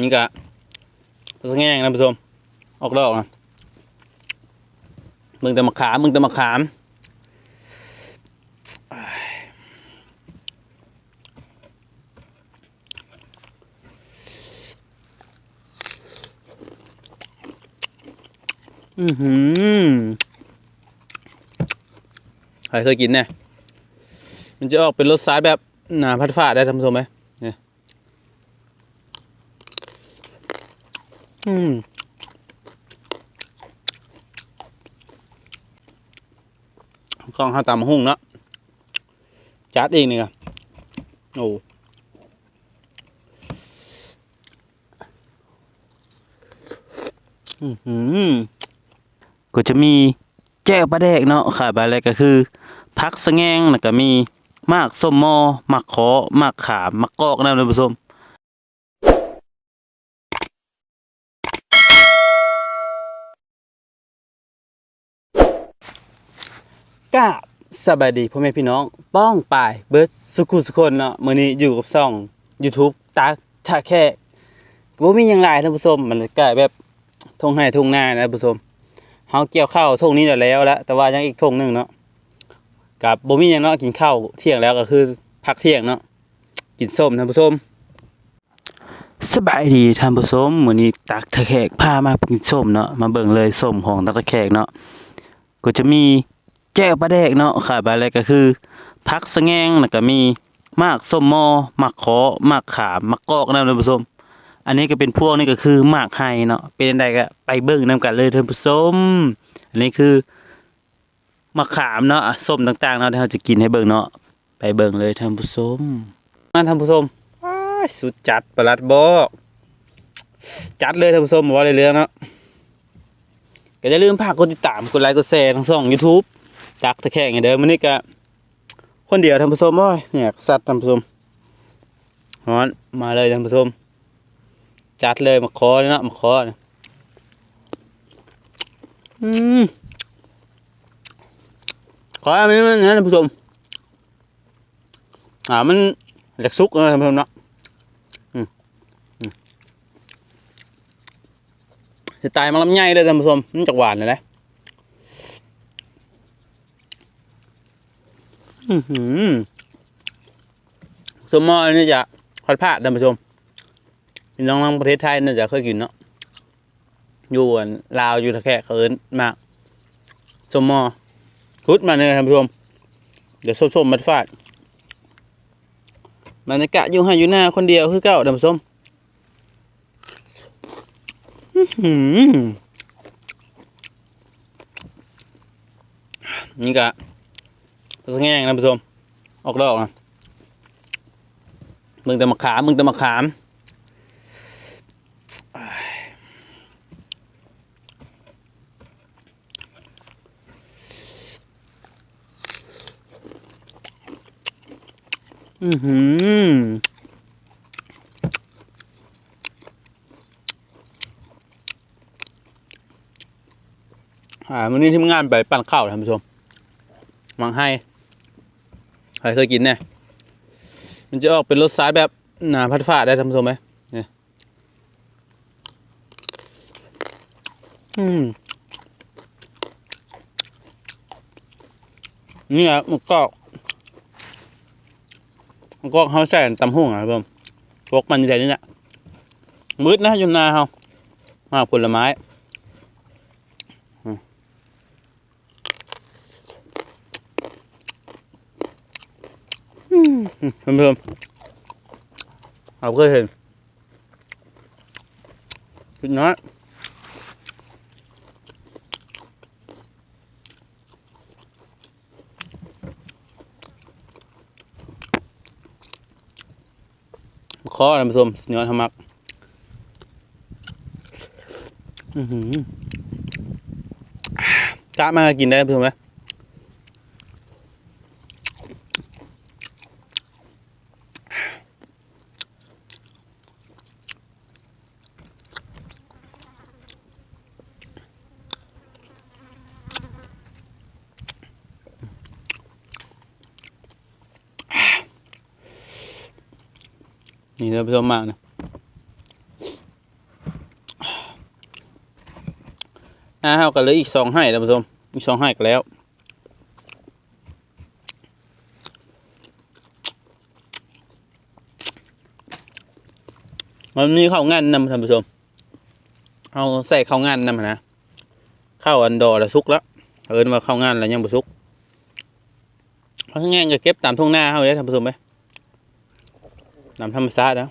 นี่กะสังแง่งนะผู้ชม ออกดอกนะมึงแต่มะขามมึงแต่มะขามอือหือใครเคยกินเนี่ยมันจะออกเป็นรสชาติแบบหนาพัดฝาดได้ท่านผู้ชมไหมเนี่ย อืมกล้องห้าตามหุ่งเนาะจัดเองนี่ครับโอ้อือหือก็จะมีแจ้วปลาแดกเนาะขายไปอะไรก็คือพักสแงงแล้วก็มีมากส้มมอมักขอมักขามมักกอกนะท่านผู้ชม กาบสบายดีพ่อแม่พี่น้อง ป้องปายเบิร์ดสุขุสุคนเนาะมื้อนี้อยู่กับช่อง YouTube ตาชาแค่บ่มีหยังหลายท่านผู้ชมมันกลายแบบทงไห้ทงหน้านะท่านผู้ชมเฮาเกี่ยวข้าวทงนี้แล้วแล้วแต่ว่ายังอีกทงหนึงเนาะกับบ่มีหยังเนาะกินข้าวเที่ยงแล้วก็คือพักเที่ยงเนาะกินส้มท่านผู้ชมสบายดีท่านผู้ชมมื้อนี้ตักตะแขกพามากินส้มเนาะมาเบิ่งเลยส้มของตักตะแขกเนาะก็จะมี แจ้วปลาแดกเนาะขายไปอะไรก็คือพักสแงงแล้วก็มีมากส้มมอมักขอมักขามมักกอกนะท่านผู้ชมอันนี้ก็เป็นพวกนี่ก็คือมากไฮเนาะเป็นใดก็ไปเบิ่งนํกันเลยท่านผู้ชมอันนี้คือมะขามเนาะส้มต่างๆเนาะที่เราจะกินให้เบิ่งเนาะไปเบิ่งเลยท่านผู้ชมมาท่านผู้ชมสุดจัดประหลัดบอกจัดเลยท่านผู้ชมบอกว่าเลยเรื่องเนาะก็อย่าลืมฝากกดติดตามกดไลค์กดแชร์ทั้งสอง YouTube จักตะแคงอย่างเดิมมื้อนี้ก็คนเดียวท่านผู้ชมโอ้ยอยากสัตว์ท่านผู้ชมฮอนมาเลยท่านผู้ชมจัดเลยมาขอเลยนาะมาขอเนี่ยอืมขออันนี้มันนะท่านผู้ชมอ่ามันอยากซุกนะท่านผู้ชมเนาะอืมอืมจะตายมาลำไยเลยท่านผู้ชมมันจากหวานเลยนะอือหือ สมมอนนี้จะขอดพลาท่านผู้ชมพี่น้องทางประเทศไทยน่าจะเคยกินเนาะอยู่อันลาวอยู่ทะแค่เขินมากสมมอคุดมาเนี่ยท่านผู้ชม เดี๋ยวส้มๆมาฟาดมันกะอยู่ให้อยู่หน้าคนเดียวคือเก้าท่านผู้ชมนี่กะ สะแง่งท่านผู้ชม ออกดอกนะมึงแต่มะขาม มึงแต่มะขามอือหืออ่าวันนี้ทีมงานไปปั่นข้าวท่านผู้ชมมังให้ ใครเคยกินเนี่ยมันจะออกเป็นรสชาติแบบหนาพัดฝาได้ท่านผู้ชมไหมเนี่ยอืมนี่อะมันก็มันก็เขาใส่ตำหุ่งอะเพิ่มพวกมันใหญ่นี่แหละมืดนะยุนนาเขามาผลไม้อืมอืม เพิ่มๆเราเคยเห็นพิดน้อยคอท่านผู้ชมเนื้อทมักอือหือกะมากินได้ท่านผู้ชมไหม นี่ท่านผู้ชมมากนะหน้าเฮากันเลยอีกสองให้ท่านผู้ชมอีกสองให้กันแล้ววันนี้ข้าวงานนำท่านผู้ชม เอาใส่ข้าวงานนำนะข้าวอันดอแล้วซุกแล้วเอินว่าข้าวงานแล้วยังบ่ซุกเพราะงั้นก็เก็บตามทุ่งหน้าเขาเลยท่านผู้ชมไป นำธรรมชาตินะ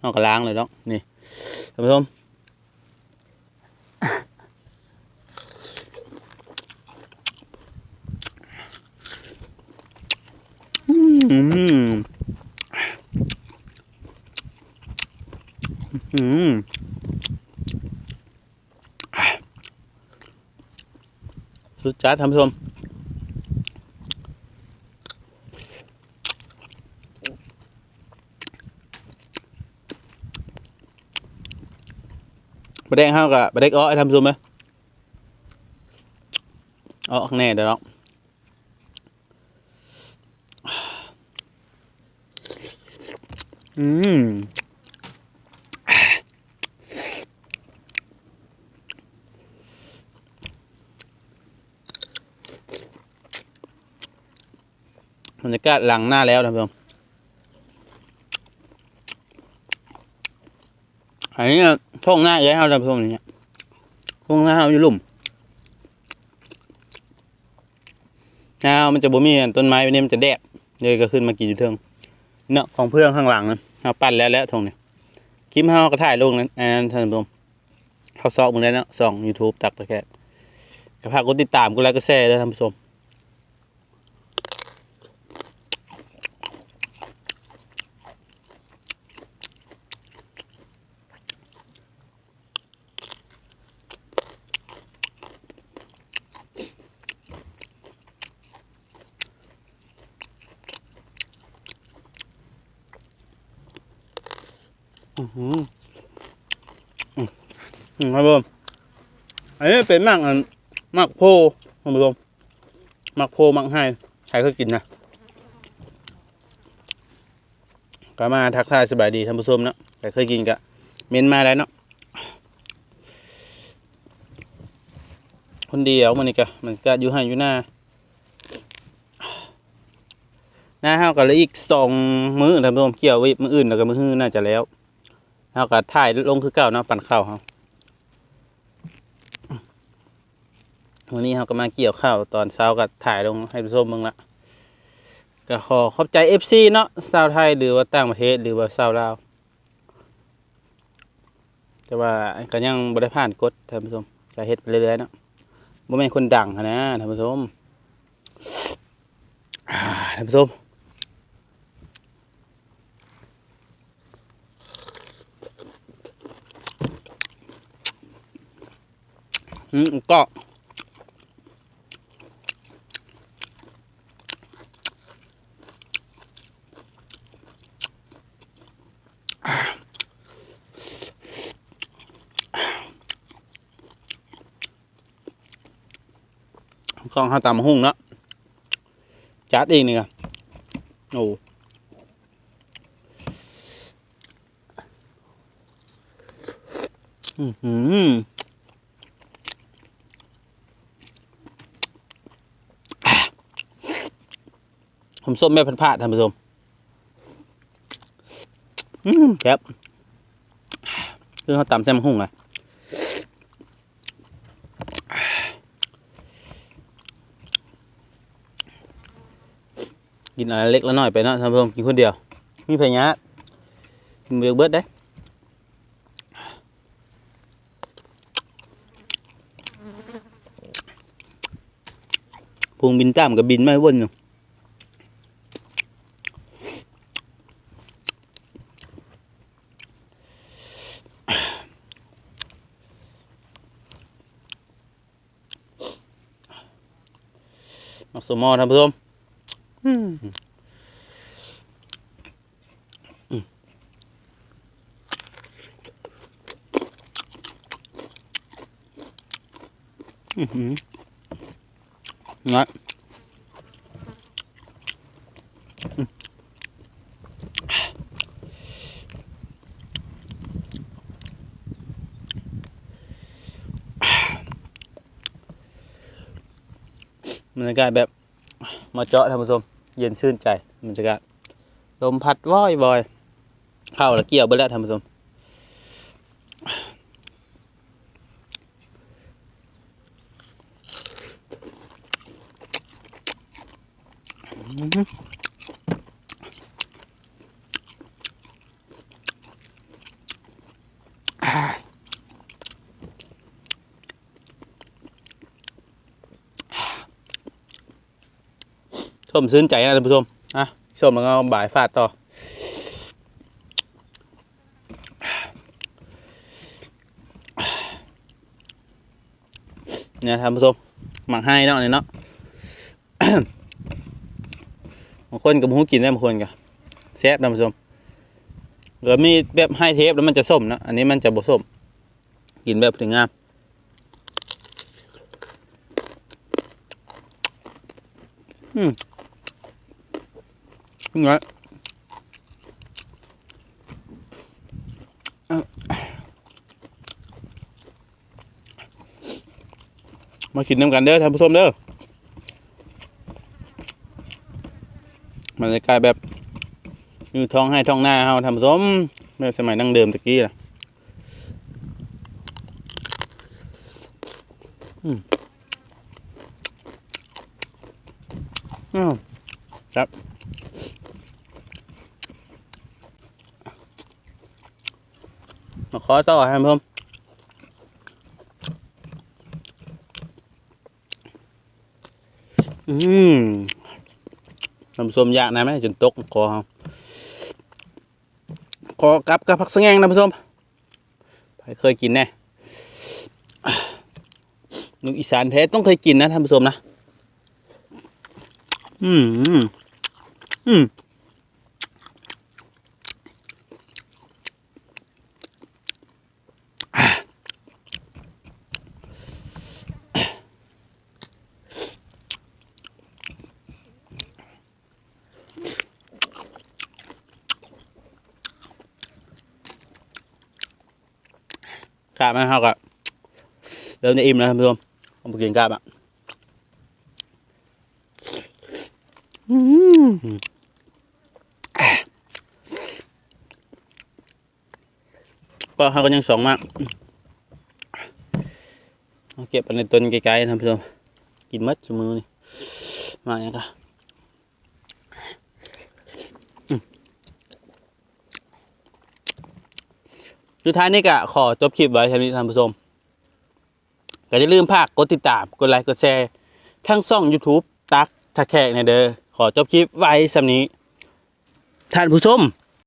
เอาก็ล้างเลยเนาะนี่ท่านผู้ชมอืมอืมสุดจัดท่านผู้ชม บะเด็กห้าวกับบะเด็กอ้อท่านผู้ชมไหมอ้อข้างแน่เดี๋ยวเนาะอืมบรรยากาศหลังหน้าแล้วท่านผู้ชม อันนี้ช่องหน้าเอ้ยเฮาท่านผู้ชมนี่ช่องหน้าเฮาอยู่ลุ่มหน้ามันจะบ่มีต้นไม้วันนี้มันจะแดดเลยก็ขึ้นมากินอยู่เทิงเนาะของเพื่อนข้างหลังนะเฮาปั้นแล้วแล้วทงเนี้คลิปเฮาก็ถ่ายลงนั้นอันนั้นท่านผู้ชมเฮาซอกมึงได้เนาะส่อง YouTube ตักตะแคกก็พากกดติดตามกดไลค์กดแชร์ด้วยท่านผู้ชม อือหืออืมอืม ครับผมอันนี้เป็นมากอันมากโพท่านผู้ชมมากโพมากให้ใครเคยกินนะก็มาทักทายสบายดีท่านผู้ชมเนาะใครเคยกินก็เม้นมาได้เนาะคนเดียวมันนี่ก็มันก็อยู่ให้อยู่หน้าหน้าเฮาวก็เลยอีกสองมื้อท่านผู้ชมเกี่ยวไว้มื้ออื่นแล้วก็มือหื้อน่าจะแล้ว เฮาก็ถ่ายลงคือเก่าเนาะปั่นข้าวเฮาวันนี้เฮาก็มาเกี่ยวข้าวตอนเช้าก็ถ่ายลงให้ผู้ชมเบิ่งละก็ขอขอบใจ FC เนาะชาวไทยหรือว่าต่างประเทศหรือว่าชาวลาวแต่ว่าก็ยังบ่ได้ผ่านกฎท่านผู้ชมก็เฮ็ดไปเรื่อยๆเนาะบ่แม่นคนดังนะท่านผู้ชมท่านผู้ชม อืมก็กล้องห้าตามหุ่งเนาะจัดเองนี่ไงโอ้อือหือ ผมส้มแม่พันพาดท่านผู้ชมอืมครับคือเขาตำแซมหุ่งอะกินอะไรเล็กแล้วหน้อยไปเนาะท่านผู้ชมกินคนเดียวมีพยาธิกินเบือกเบิดได้พุงบินตามกับบินไม่วนอยู่ สมอท่านผู้ชมนะบรรยากาศแบบ มาเจาะท่านผู้ชมเย็นชื่นใจมันจะกะลมพัดว่อยบอยเข้าแล้วเกี่ยวไปแล้วท่านผู้ชมอืม หือชมชื่นใจนะท่านผู้ชมอะชมแล้วก็บ่ายฟาดต่อเนี่ยท่านผู้ชมหมักให้เนาะนี่เนาะบางคนกับหูกินได้บางคนกับแซ่บท่านผู้ชมหรือมีแบบให้เทปแล้วมันจะส้มเนาะอันนี้มันจะบ่ส้ม กินแบบถึงงามอืม อร่อยเอ้ามากินน้ำกันเด้อท่านผู้ชมเด้อมันจะกลายแบบอยู่ท้องให้ท้องหน้าเฮาท่านผู้ชมแบบสมัยดั้งเดิมตะกี้ล่ะอืมอ้าวครับ มาข อต่อให้ผมอืมน้ำส้มยากนะไหมจนตกคอเขาขอกลับกับผักสะแงงนะผู้ชมไปเคยกินแน่นุกอีสานแท้ต้องเคยกินนะท่านผู้ชมนะ อืม อืม กาบไหมครับกับเริ่มจะอิ่มแล้วท่านผู้ชมผมไปกินกาบอะก็เขาก็ยังสองมากเก็บไปในต้นไกลๆท่านผู้ชมกินมัดชั่วมือนี่มาอย่างกะ สุดท้ายนี่ก็ขอจบคลิปไว้เท่านี้ท่านผู้ชมก็อย่าลืมภากกดติดตาม กดไลค์ กดแชร์ ทั้งช่อง YouTube ตักทักแขกในเด้อ ขอจบคลิปไว้สำนี้ ท่านผู้ชม